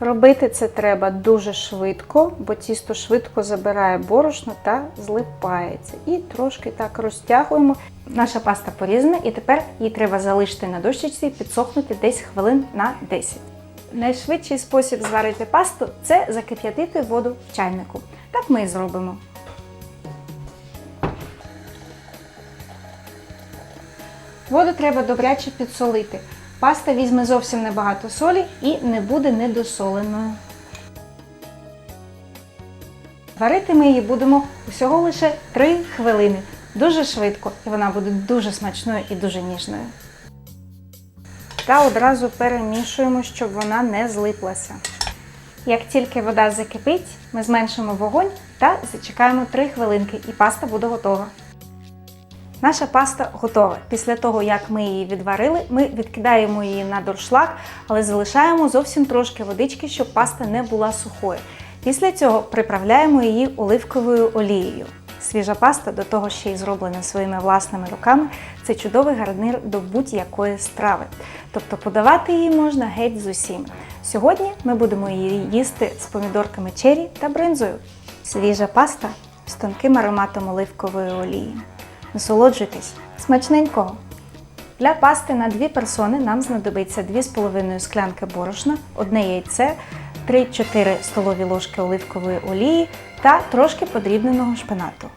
Робити це треба дуже швидко, бо тісто швидко забирає борошно та злипається. І трошки так розтягуємо. Наша паста порізана, і тепер її треба залишити на дощечці, підсохнути десь хвилин на 10. Найшвидший спосіб зварити пасту це закип'ятити воду в чайнику. Так ми і зробимо. Воду треба добряче підсолити. Паста візьме зовсім небагато солі і не буде недосоленою. Варити ми її будемо усього лише 3 хвилини. Дуже швидко, і вона буде дуже смачною і дуже ніжною. Та одразу перемішуємо, щоб вона не злиплася. Як тільки вода закипить, ми зменшимо вогонь та зачекаємо 3 хвилинки, і паста буде готова. Наша паста готова. Після того, як ми її відварили, ми відкидаємо її на дуршлаг, але залишаємо зовсім трошки водички, щоб паста не була сухою. Після цього приправляємо її оливковою олією. Свіжа паста, до того ще й зроблена своїми власними руками, це чудовий гарнир до будь-якої страви. Тобто подавати її можна геть з усім. Сьогодні ми будемо її їсти з помідорками чері та бринзою. Свіжа паста з тонким ароматом оливкової олії. Насолоджуйтесь смачненького! Для пасти на дві персони нам знадобиться 2,5 склянки борошна, одне яйце, 3-4 столові ложки оливкової олії та трошки подрібненого шпинату.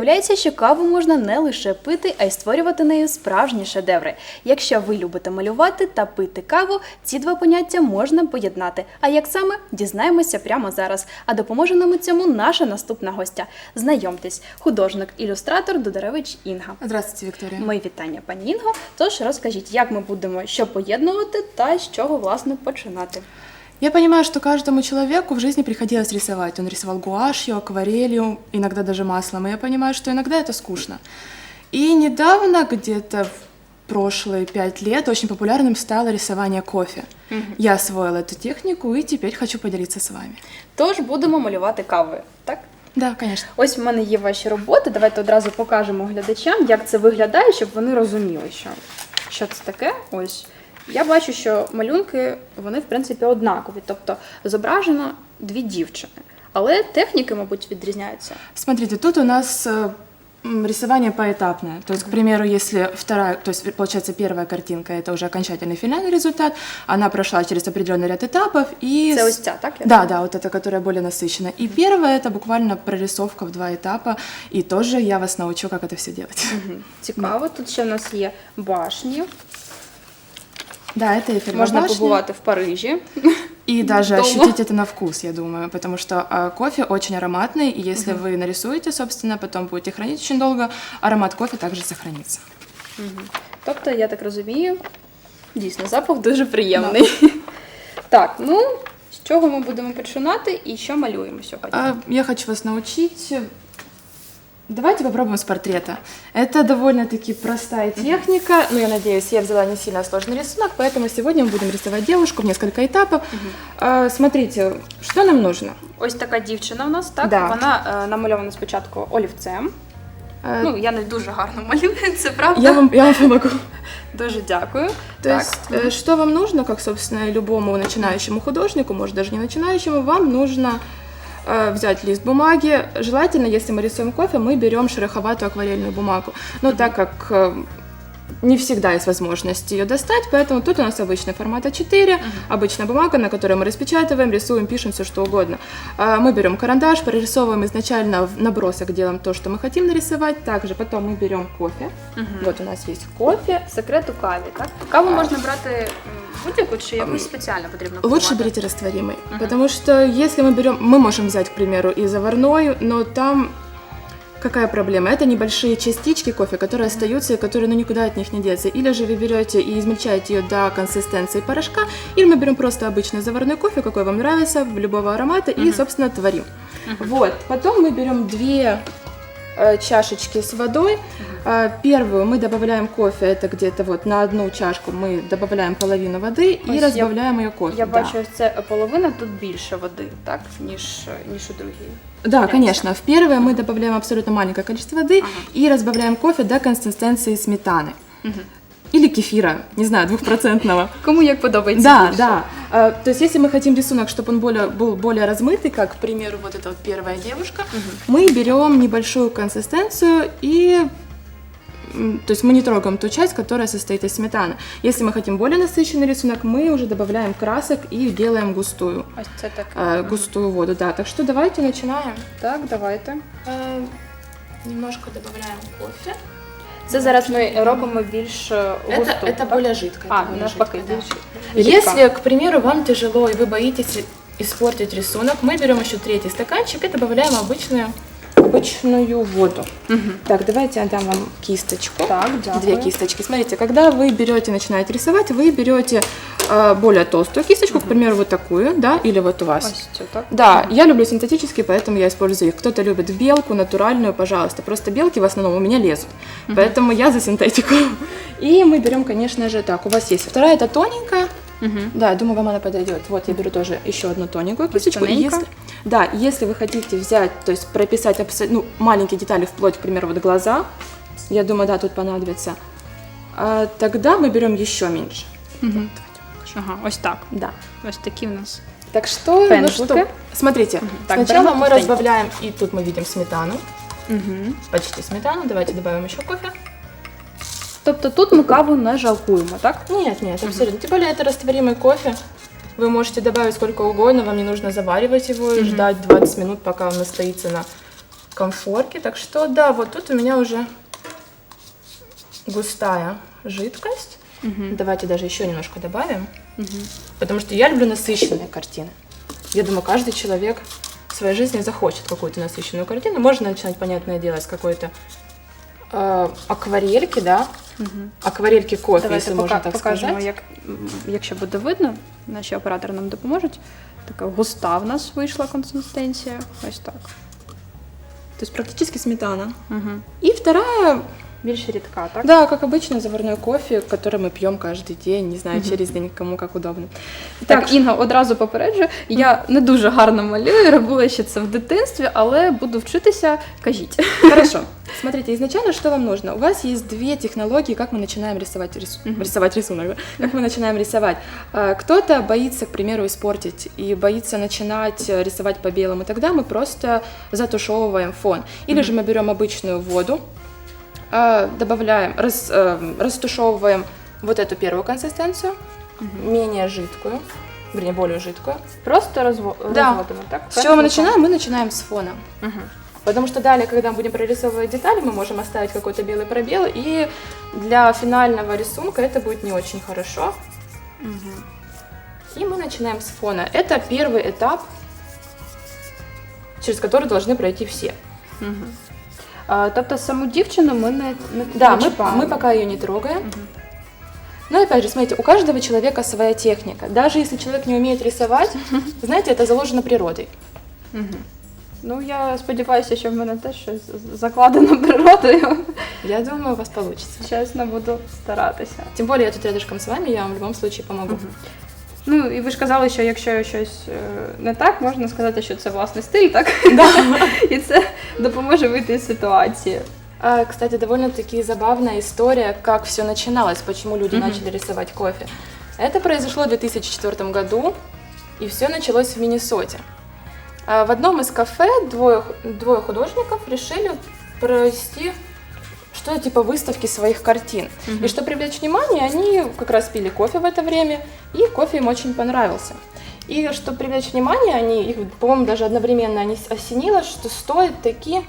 Виявляється, що каву можна не лише пити, а й створювати нею справжні шедеври. Якщо ви любите малювати та пити каву, ці два поняття можна поєднати. А як саме дізнаємося прямо зараз. А допоможе нам у цьому наша наступна гостя. Знайомтесь, художник-ілюстратор Дударевич Інга. Здравствуйте, Виктория. Мої вітання, пані Інго. Тож розкажіть, як ми будемо що поєднувати та з чого власне починати. Я понимаю, что каждому человеку в жизни приходилось рисовать. Он рисовал гуашью, акварелью, иногда даже маслом. И я понимаю, что иногда это скучно. И недавно, где-то в прошлые пять лет, очень популярным стало рисование кофе. Я освоила эту технику и теперь хочу поделиться с вами. Тож будемо малювати кавою, так? Да, конечно. Ось в мене є ваші роботи. Давайте одразу покажемо глядачам, як це виглядає, щоб вони розуміли, що, що це таке. Ось я бачу, що малюнки вони в принципі однакові, тобто зображено дві дівчини, але техніки, мабуть, відрізняються. Смотрите, тут у нас э, м, рисование поэтапное. То есть, к примеру, если вторая, то есть, получается, первая картинка, это уже окончательный финальный результат, она прошла через определенный ряд этапов, и... Це с- ось ця, так? я Да, да, вот эта, которая более насыщена. И первая это буквально прорисовка в два этапа. И тоже я вас научу, как это все делать. Мгм. Цікаво. Тут ще в нас є башні. Да, это эфир Можна побувати в Парижі. И даже дома. ощутить это на вкус, я думаю, потому что а, кофе очень ароматный, и если вы нарисуете, собственно, потом будете хранить очень долго, аромат кофе также сохранится. Мгм. Тобто, я так розумію, дійсно, запах дуже приємний. Так, ну з чого ми будемо починати і що малюємо сьогодні? А, я хочу вас научить. Давайте попробуем с портрета. Это довольно-таки простая техника. Ну, я надеюсь, я взяла не сильно сложный рисунок, поэтому сегодня мы будем рисовать девушку в несколько этапов. А, смотрите, что нам нужно? Ось така дівчина в нас, так? Да. Вона е, намальована спочатку олівцем. А, Ну, я не дуже гарно малюю, це правда. я, вам, я вам помогу. Дуже дякую. То так. есть, э, что вам нужно, как, собственно, любому начинающему художнику, может, даже не начинающему, вам нужно взять лист бумаги. Желательно, если мы рисуем кофе, мы берем шероховатую акварельную бумагу. Но так как э, не всегда есть возможность ее достать, поэтому тут у нас обычный формат А4, обычная бумага, на которой мы распечатываем, рисуем, пишем все что угодно. А, Мы берем карандаш, прорисовываем изначально в набросок, делаем то, что мы хотим нарисовать. Также потом мы берем кофе. Вот у нас есть кофе. Секрет у каві, так? Каву можна брати будь-яку чи якусь спеціально потрібно Лучше берите растворимый, потому что если мы берем, мы можем взять, к примеру, и заварной, но там какая проблема? Это небольшие частички кофе, которые остаются и которые ну, никуда от них не деться. Или же вы берете и измельчаете ее до консистенции порошка, или мы берем просто обычный заварной кофе, какой вам нравится, любого аромата, и, собственно, творим. Вот. Потом мы берем две чашечки с водой. Э, Первую мы добавляем кофе, это где-то вот на одну чашку мы добавляем половину воды и Ось я- разбавляем ее кофе. Я Да. бачу, це половина тут більше води, так, ніж, ніж у другій. Да, конечно. В первое мы добавляем абсолютно маленькое количество воды и разбавляем кофе до консистенции сметаны. Или кефира, не знаю, двухпроцентного. Кому як подобається Да, більше. да. А, то есть, если мы хотим рисунок, чтобы он более, был более размытый, как, к примеру, вот эта вот первая девушка, мы берем небольшую консистенцию и то есть мы не трогаем ту часть, которая состоит из сметаны. Если мы хотим более насыщенный рисунок, мы уже добавляем красок и делаем густую, Ось це так. э, густую воду. Да, так что давайте начинаем. Так, давайте. Э, Немножко добавляем кофе. Це зараз ми робимо більш е, густу. Это, это так? более жидко. А, это более навпаки, жидко, да. більш рідка. Если, к примеру, вам тяжело и вы боитесь испортить рисунок, мы берем еще третий стаканчик и добавляем обычную, обычную воду. Так, давайте я дам вам кисточку. Так, дякую. Две кисточки. Смотрите, когда вы берете, начинаете рисовать, вы берете э, более толстую кисточку, к примеру, вот такую, да, или вот у вас. Цю, так? Да, я люблю синтетические, поэтому я использую их. Кто-то любит белку, натуральную, пожалуйста. Просто белки в основном у меня лезут. Поэтому я за синтетику. И мы берем, конечно же, так, у вас есть вторая, это тоненькая. Да, думаю, вам она подойдет. Вот я беру тоже еще одну тоненькую кисточку. Если, да, если вы хотите взять, то есть прописать ну, маленькие детали, вплоть, к примеру, вот глаза, я думаю, да, тут понадобится, а, тогда мы берем еще меньше. Ага, ось так. Да. Ось такі в нас. Так что, ну Пензлики. что, смотрите, Так, сначала мы пустенько. разбавляем, и тут мы видим сметану, Угу. почти сметану, давайте добавим еще кофе. Тобто тут ми каву не жалкуємо, так? Нет, нет, абсолютно, тем более это растворимый кофе, вы можете добавить сколько угодно, вам не нужно заваривать его и ждать 20 минут, пока он настоится на комфорке, так что да, вот тут у меня уже густая жидкость, давайте даже еще немножко добавим, потому что я люблю насыщенные картины. Я думаю, каждый человек в своей жизни захочет какую-то насыщенную картину. Можно начинать, понятное дело, с какой-то э, акварельки, да, акварельки кофе, Давайте если пока, можно так покажемо, сказать. як, м, якщо буде видно, наші оператори нам допоможуть. Така густа в нас вийшла консистенція. Ось так. То есть практически сметана. Угу. И вторая, Більш рідка, так? да, как обычно, заварной кофе, который мы пьем каждый день, не знаю, через день, кому как удобно. Так, Інга, одразу попереджую. Я не дуже гарно малюю, робила ще це в дитинстві, але буду вчитися. Кажіть. Хорошо. Смотрите, изначально что вам нужно? У вас есть две технологии, как мы начинаем рисовать, рису- рисовать рисунок. да? Как мы начинаем рисовать. А, Кто-то боится, к примеру, испортить и боится начинать э, рисовать по белому. Тогда мы просто затушевываем фон. Или же мы берем обычную воду, а, добавляем, рас- эм, растушевываем вот эту первую консистенцию, менее жидкую, вернее, более жидкую. Просто розво... Да. розводимо, так? С чего мы начинаем? Мы начинаем с фона. Мгм. Потому что далее, когда мы будем прорисовывать детали, мы можем оставить какой-то белый пробел, и для финального рисунка это будет не очень хорошо. И мы начинаем с фона. Это первый этап, через который должны пройти все. А, тобто саму дівчину ми не, не Да, не мы, чіпаємо. мы пока ее не трогаем. Но опять же, смотрите, у каждого человека своя техника. Даже если человек не умеет рисовать, знаете, это заложено природой. Ну, я сподіваюся, що в мене теж щось з- закладено природою. Я думаю, у вас получится. Чесно, буду старатися. Тем более я тут рядышком с вами, я вам в любом случае помогу. Ну, і ви ж казали, що якщо щось е, не так, можна сказати, що це власний стиль, так? І це допоможе вийти з ситуації. А, Кстати, довольно-таки забавная история, как все начиналось, почему люди начали рисовать кофе. Это произошло в 2004 году, и все началось в Миннесоте. А, В одном из кафе двое, двое художников решили провести что-то типа выставки своих картин. И чтобы привлечь внимание, они как раз пили кофе в это время, и кофе им очень понравился. И чтобы привлечь внимание, они, их, по-моему, даже одновременно они осенило, что стоит таки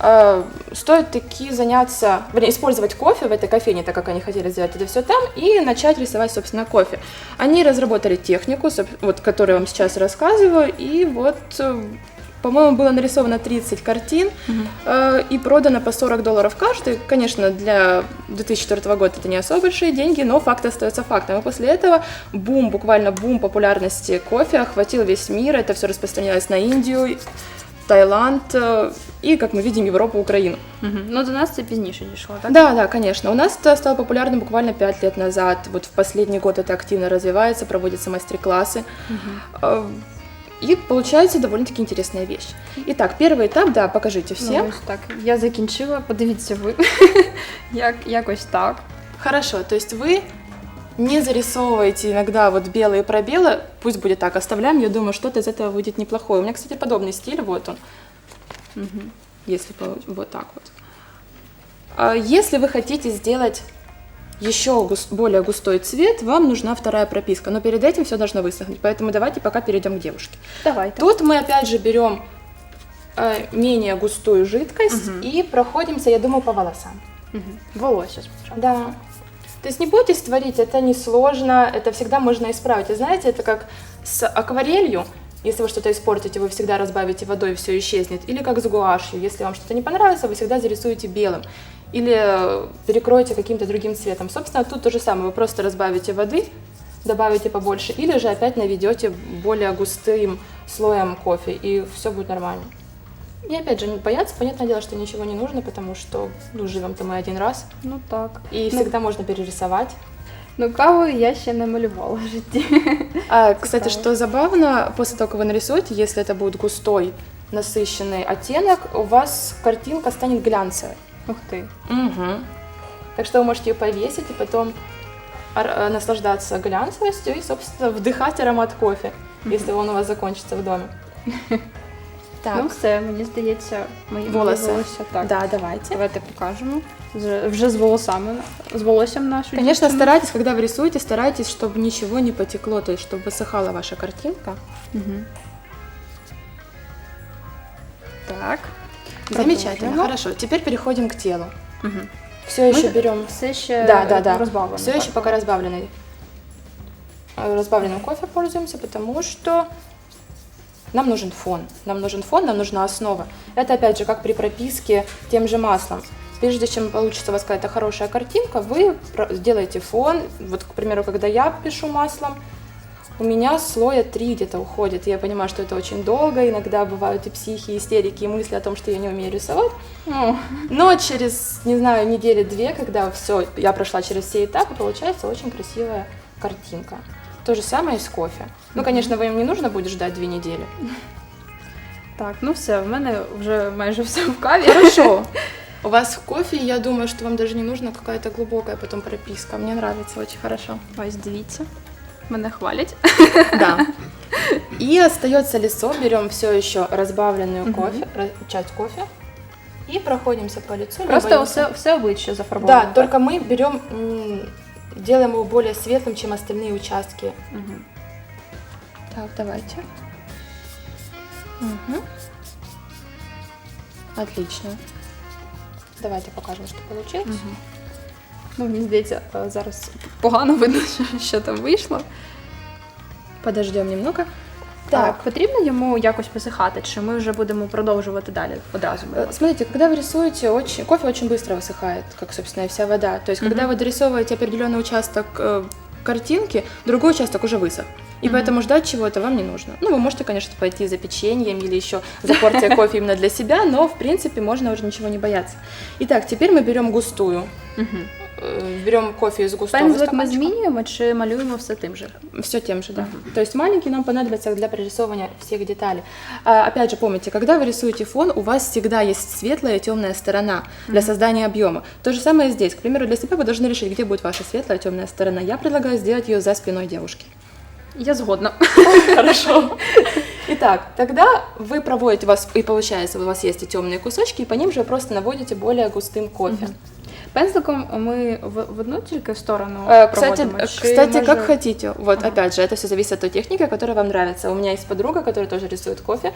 э, стоит таки заняться, вернее, использовать кофе в этой кофейне, так как они хотели сделать это все там, и начать рисовать, собственно, кофе. Они разработали технику, вот, которую я вам сейчас рассказываю, и вот, э, по-моему, было нарисовано 30 картин э, и продано по 40 долларов каждый. Конечно, для 2004 года это не особо большие деньги, но факт остается фактом. И после этого бум, буквально бум популярности кофе охватил весь мир, это все распространялось на Индию, Таиланд э, и, как мы видим, Европу, Украину. Угу. Ну, до нас це пізніше дійшло, так? Да, да, конечно. У нас это стало популярным буквально 5 лет назад. Вот в последний год это активно развивается, проводятся мастер-классы. И получается довольно-таки интересная вещь. Итак, первый этап, да, покажите всем. Ну, ось так. Я закінчила, подивіться ви. Як, якось так. Хорошо, то есть вы не зарисовываете иногда вот белые пробелы, пусть будет так, оставляем, я думаю, что-то из этого выйдет неплохое. У меня, кстати, подобный стиль, вот он, Угу. если вот так вот. А Если вы хотите сделать еще гус- более густой цвет, вам нужна вторая прописка, но перед этим все должно высохнуть, поэтому давайте пока перейдем к девушке. Давайте. Тут мы опять же берем э, менее густую жидкость и проходимся, я думаю, по волосам. Угу. Волосся спочатку. Да. То есть не бойтесь творить, это несложно, это всегда можно исправить. И знаете, это как с акварелью, если вы что-то испортите, вы всегда разбавите водой, все исчезнет. Или как с гуашью, если вам что-то не понравится, вы всегда зарисуете белым. Или э, перекроете каким-то другим цветом. Собственно, тут то же самое, вы просто разбавите воды, добавите побольше, или же опять наведете более густым слоем кофе, и все будет нормально. И опять же, бояться, понятное дело, что ничего не нужно, потому что ну, живем-то мы один раз, Ну так. и Ну, всегда можно перерисовать. Ну, каву я ще не малювала в житті. А, кстати, что забавно, после того, как вы нарисуете, если это будет густой, насыщенный оттенок, у вас картинка станет глянцевой. Ух ти. Так что вы можете ее повесить и потом ар- э, наслаждаться глянцевостью и, собственно, вдыхать аромат кофе, если он у вас закончится в доме. Так, Ну все, мені здається, мої Волоси. волосся так. да, давайте. Давайте покажемо. Вже, вже з волосами, з волоссям нашою. Конечно, дівчиною. старайтесь, когда вы рисуете, старайтесь, чтобы ничего не потекло, то есть чтобы высыхала ваша картинка. Мгм. Так. Замечательно, Продовжуємо. хорошо. Теперь переходим к телу. Мгм. Все еще Мы- берем Все ще Да, да, да. розбавлено. Все еще пока разбавленный. Э, Разбавленным кофе пользуемся, потому что нам нужен фон. Нам нужен фон, нам нужна основа. Это опять же как при прописке тем же маслом. Прежде чем получится у вас какая-то хорошая картинка, вы сделаете фон. Вот, к примеру, когда я пишу маслом, у меня слоя три где-то уходит. Я понимаю, что это очень долго. Иногда бывают и психи, и истерики, и мысли о том, что я не умею рисовать. Ну, Но через, не знаю, недели две, когда все, я прошла через все этапы, получается очень красивая картинка. То же самое и с кофе. Ну, конечно, вам не нужно будет ждать две недели. так, ну все, в мене вже майже все в каві. Хорошо. У вас кофе, я думаю, что вам даже не нужна какая-то глубокая потом прописка. Мне нравится очень хорошо. Ось дивіться. Мене хвалять. Да. И остается лицо. Берем все еще разбавленную кофе, часть кофе. И проходимся по лицу. Просто все, все обличчя зафарбоване. Да, только мы берем, делаем его более светлым, чем остальные участки. Мгм. Так, давайте. Мгм. Отлично. Давайте покажем, что получилось. Мгм. Ну, мені здається, е, зараз погано видно, що- що там вийшло. Подождем немного. Так, потрібно йому якось висихати, чи ми вже будемо продовжувати далі одразу? Э, малювати? Смотрите, когда вы рисуете, очень, кофе очень быстро высыхает, как, собственно, и вся вода. То есть, когда вы дорисовываете определенный участок э, картинки, другой участок уже высох. И поэтому ждать чего-то вам не нужно. Ну, вы можете, конечно, пойти за печеньем или еще за порцией кофе именно для себя, но, в принципе, можно уже ничего не бояться. Итак, теперь мы берем густую. Мгм. Э, Берем кофе из густого Пензлик ми стаканчика. змінюємо чи малюємо все тим же? Все тем же, да. То есть маленький нам понадобится для прорисовывания всех деталей. А, опять же, помните, когда вы рисуете фон, у вас всегда есть светлая и темная сторона для создания объема. То же самое здесь. К примеру, для себя вы должны решить, где будет ваша светлая и темная сторона. Я предлагаю сделать ее за спиной девушки. Я згодна. Хорошо. Итак, тогда вы проводите, у вас и получается, у вас есть и темные кусочки, и по ним же вы просто наводите более густым кофе. Пензликом ми в, в одну тільки сторону Э, Кстати, проводимо, э, чи кстати, може- как хотите. Вот, Ага. опять же, это все зависит от той техники, которая вам нравится. У меня есть подруга, которая тоже рисует кофе,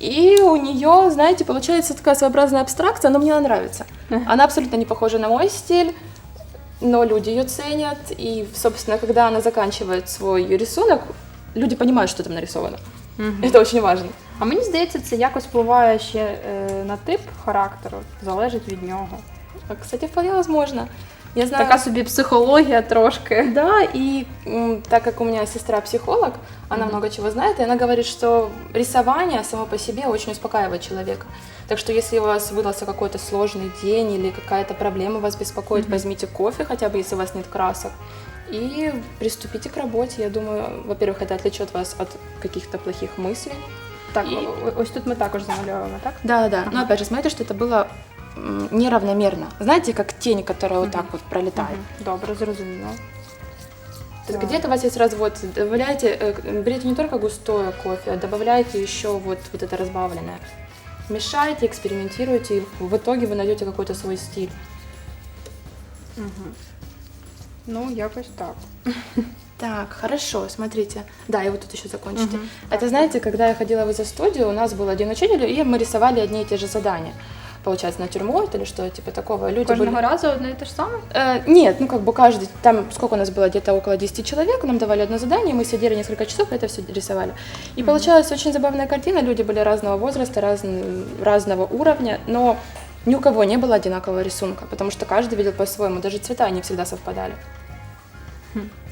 и у нее, знаете, получается такая своеобразная абстракция, но мне она нравится. Она абсолютно не похожа на мой стиль, но люди ее ценят, и, собственно, когда она заканчивает свой рисунок, люди понимают, что там нарисовано. Мгм. Это очень важно. А мені здається, це якось впливає ще е, на тип характеру, залежить від нього. А, Кстати, вполне возможно. Я знаю, Така собі психологія трошки. Да, и м, так как у меня сестра психолог, она много чего знает, и она говорит, что рисование само по себе очень успокаивает человека. Так что если у вас выдался какой-то сложный день или какая-то проблема вас беспокоит, возьмите кофе, хотя бы если у вас нет красок, и приступите к работе. Я думаю, во-первых, это отвлечет вас от каких-то плохих мыслей. Так, І- о- ось тут ми також замальовуємо, так? Да, да. Но опять же, смотрите, что это было неравномерно. Знаете, как тень, которая вот так вот пролетает. Добре, зрозуміло. То есть Так. где-то у вас есть развод, добавляйте, э, берите не только густое кофе, а добавляйте еще вот, вот это разбавленное. Мешайте, экспериментируйте, и в итоге вы найдете какой-то свой стиль. Ну, якось так. Так, хорошо, смотрите. Да, и вот тут еще закончите. Это знаете, когда я ходила в изо-студию, у нас был один учитель, и мы рисовали одни и те же задания. Получается, натюрморт или что типа такого. Люди были... Кожного разу одне і те ж саме? Э, нет, ну как бы каждый, там сколько у нас было, где-то около 10 человек, нам давали одно задание, мы сидели несколько часов и это все рисовали. И получалась очень забавная картина, люди были разного возраста, разн- разного уровня, но ни у кого не было одинакового рисунка, потому что каждый видел по-своему, даже цвета не всегда совпадали.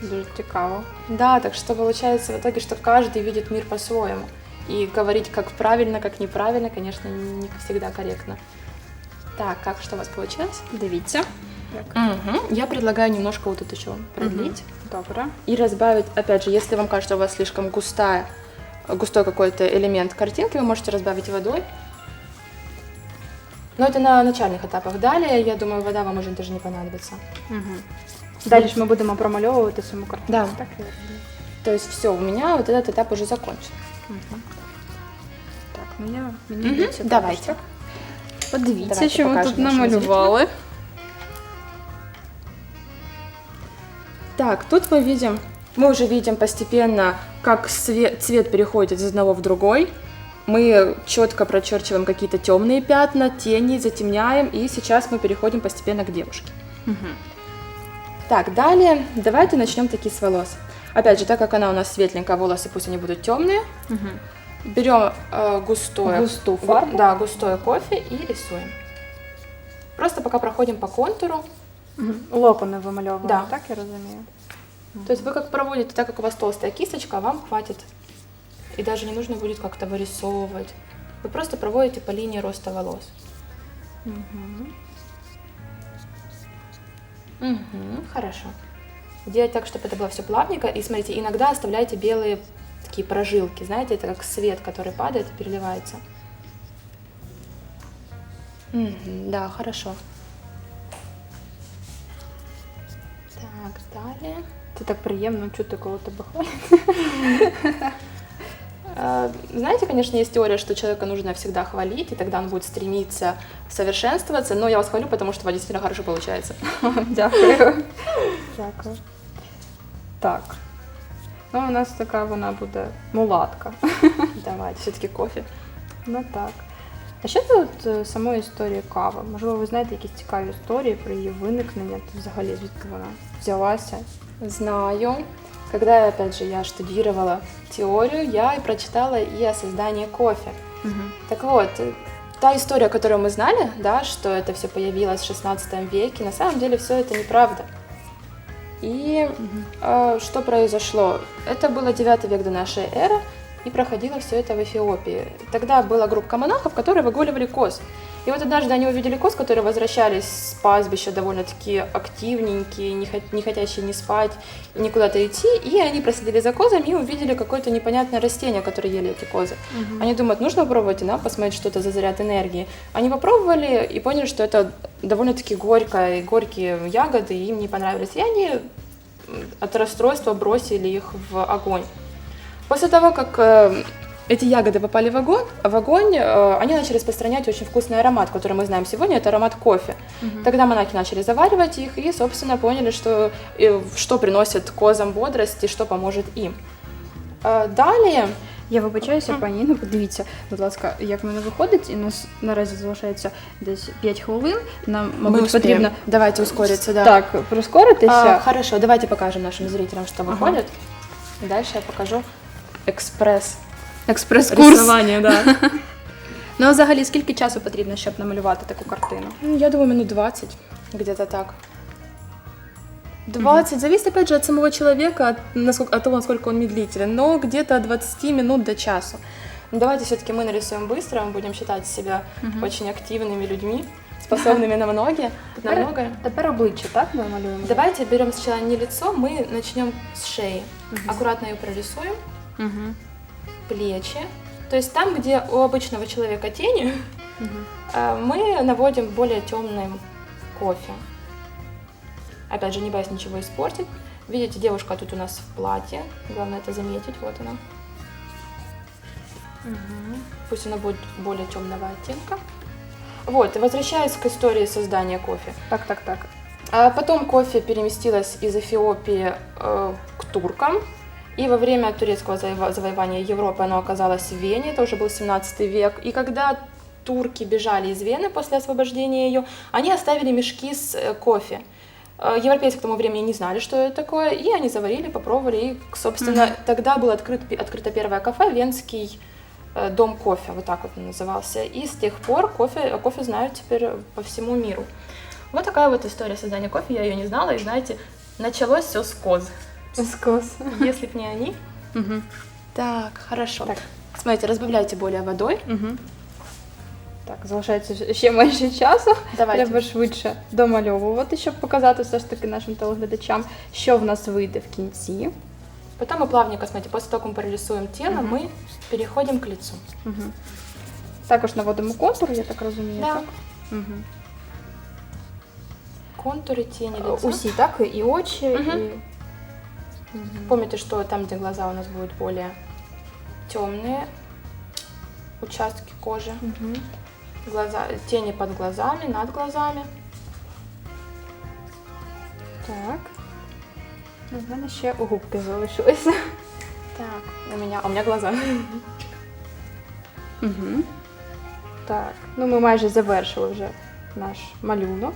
Дуже цікаво. Да, так что получается в итоге, что каждый видит мир по-своему. И говорить как правильно, как неправильно, конечно, не всегда корректно. Так, как, что у вас получилось? Дивіться. Мгм. Я предлагаю немножко вот тут еще продлить. Добре. И разбавить, опять же, если вам кажется, у вас слишком густая, густой какой-то элемент картинки, вы можете разбавить водой. Но это на начальных этапах. Далее, я думаю, вода вам уже даже не понадобится. Угу. Далі ж ми будемо промальовувати саму картину. Да. Так, я розумію. То есть все, у меня вот этот этап уже закончен. Так, мені, мені Мгм, йдеться давайте. також, так? Подивіться, Давайте що ми покажемо тут нашим намалювали. Так, тут мы видим, мы уже видим постепенно, как свет, цвет переходит из одного в другой. Мы четко прочерчиваем какие-то темные пятна, тени, затемняем, и сейчас мы переходим постепенно к девушке. Так, далее давайте начнем таки с волос. Опять же, так как она у нас светленькая, волосы пусть они будут темные. Берем э, густое, Густую гу- фарбу. да, густое кофе и рисуем. Просто пока проходим по контуру. Локони вимальовуємо, Да. так я розумію. То есть вы как проводите, так как у вас толстая кисточка, вам хватит. И даже не нужно будет как-то вырисовывать. Вы просто проводите по линии роста волос. Мгм, хорошо. Делать так, чтобы это было все плавненько. И смотрите, иногда оставляйте белые такие прожилки. Знаете, это как свет, который падает и переливается. Мгм, да, хорошо. Так, далее. Це так приємно чути, коли тебе хвалять. Э, Знаете, конечно, есть теория, что человека нужно всегда хвалить, и тогда он будет стремиться совершенствоваться, но я вас хвалю, потому что у вас хорошо получается. Дякую. Дякую. Так. Ну, у нас така вона буде мулатка. Давайте, все-таки кофе. Ну так. А що це от е, самої історії кави? Можливо, ви знаєте якісь цікаві історії про її виникнення, та взагалі звідки вона взялася? Знаю. Когда, опять же, я штудировала теорию, я и прочитала и о создании кофе. Так вот, э, та история, которую мы знали, да, что это все появилось в 16 веке, на самом деле все это неправда. И э, что произошло? Это было 9 век до нашей эры, и проходило все это в Эфиопии. Тогда была группа монахов, которые выгуливали коз. И вот однажды они увидели коз, которые возвращались с пастбища довольно-таки активненькие, не, хот- не хотящие не спать, и не куда-то идти, и они проследили за козами и увидели какое-то непонятное растение, которое ели эти козы. Они думают, нужно попробовать и нам посмотреть, что это за заряд энергии. Они попробовали и поняли, что это довольно-таки горько, и горькие ягоды им не понравились. И они от расстройства бросили их в огонь. После того, как э, эти ягоды попали в огонь, в огонь э, они начали распространять очень вкусный аромат, который мы знаем сегодня, это аромат кофе. Тогда монахи начали заваривать их и, собственно, поняли, что, э, что приносит козам бодрость и что поможет им. Э, Далее Я вибачаюся, пані Інно, подивіться, будь ласка, як в мене виходить, і нас наразі залишається десь 5 хвилин. Нам, мабуть, потрібно Давайте ускориться, да. так прискоритися. А, хорошо, давайте покажем нашим зрителям, что выходит. И дальше я покажу экспресс Експрес-курс. рисования, да. Ну, а взагалі, скільки часу потрібно, щоб намалювати таку картину? Ну, Я думаю, минут 20, где-то так. 20, зависит опять же от самого человека, от, насколько, от того, насколько он медлителен, но где-то от 20 минут до часу. Ну, Давайте все-таки мы нарисуем быстро, мы будем считать себя очень активными людьми, способными на многие, на Тепер, многое. тепер обличчя, так? Ми малюємо? Давайте берем сначала не лицо, мы начнем с шеи. Аккуратно ее прорисуем, Угу. плечи. То есть там, где у обычного человека тени, э, мы наводим более темным кофе. Опять же, не боясь ничего испортить. Видите, девушка тут у нас в платье. Главное это заметить. Вот она. Пусть она будет более темного оттенка. Вот, возвращаясь к истории создания кофе. Так, так, так. А потом кофе переместилось из Эфиопии э, к туркам. И во время турецкого заво- завоевания Европы оно оказалось в Вене, это уже был 17 век. И когда турки бежали из Вены после освобождения ее, они оставили мешки с э, кофе. Э, Европейцы к тому времени не знали, что это такое, и они заварили, попробовали. И, собственно, тогда было открыт, открыто первое кафе, Венский э, дом кофе, вот так вот он назывался. И с тех пор кофе, кофе знают теперь по всему миру. Вот такая вот история создания кофе, я ее не знала, и знаете, началось все с коз. Скос. Если б не они. Угу. Так, хорошо. Так. Смотрите, разбавляйте более водой. Угу. Так, залишається ще менше часу. Давайте. Треба швидше домальовувати, щоб показати все ж таки нашим телеглядачам, що в нас вийде в кінці. Потом мы плавненько, смотрите, после того, как мы прорисуем тело, Мгм. мы переходим к лицу. Угу. Також наводимо контур, я так розумію. Да. Так? Угу. Контуры, тени лица. Усі, так? І очі, Мгм. і. Помните, что там, где глаза у нас будут более темные участки кожи. Угу. Глаза, тени под глазами, над глазами. Так. Мене ще губки залишилися. Так, у меня, а у меня глаза. Угу. Так, ну ми майже завершили вже наш малюнок.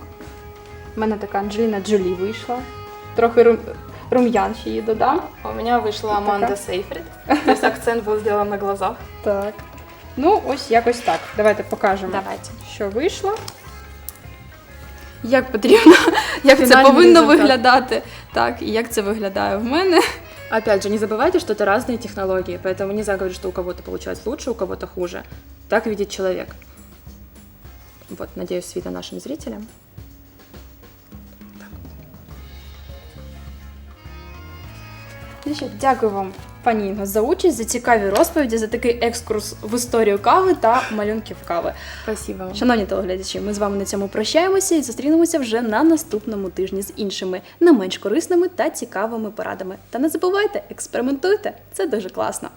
У мене така Анджеліна Джолі вийшла. Трохи. рум'ян ще її додам. У меня вышла Аманда Сейфрид. То есть акцент был сделан на глазах. Так. Ну, ось якось так. Давайте покажемо, Давайте. що вийшло. Як потрібно, як це Фінальний повинно результат. виглядати. Так, і як це виглядає в мене. Опять же, не забывайте, что это разные технологии, поэтому нельзя говорить, что у кого-то получается лучше, у кого-то хуже. Так видит человек. Вот, надеюсь, видно нашим зрителям. Дякую вам, пані Інго, за участь, за цікаві розповіді, за такий екскурс в історію кави та малюнків кави. Спасибо вам. Шановні телеглядачі, ми з вами на цьому прощаємося і зустрінемося вже на наступному тижні з іншими, не менш корисними та цікавими порадами. Та не забувайте, експериментуйте, це дуже класно.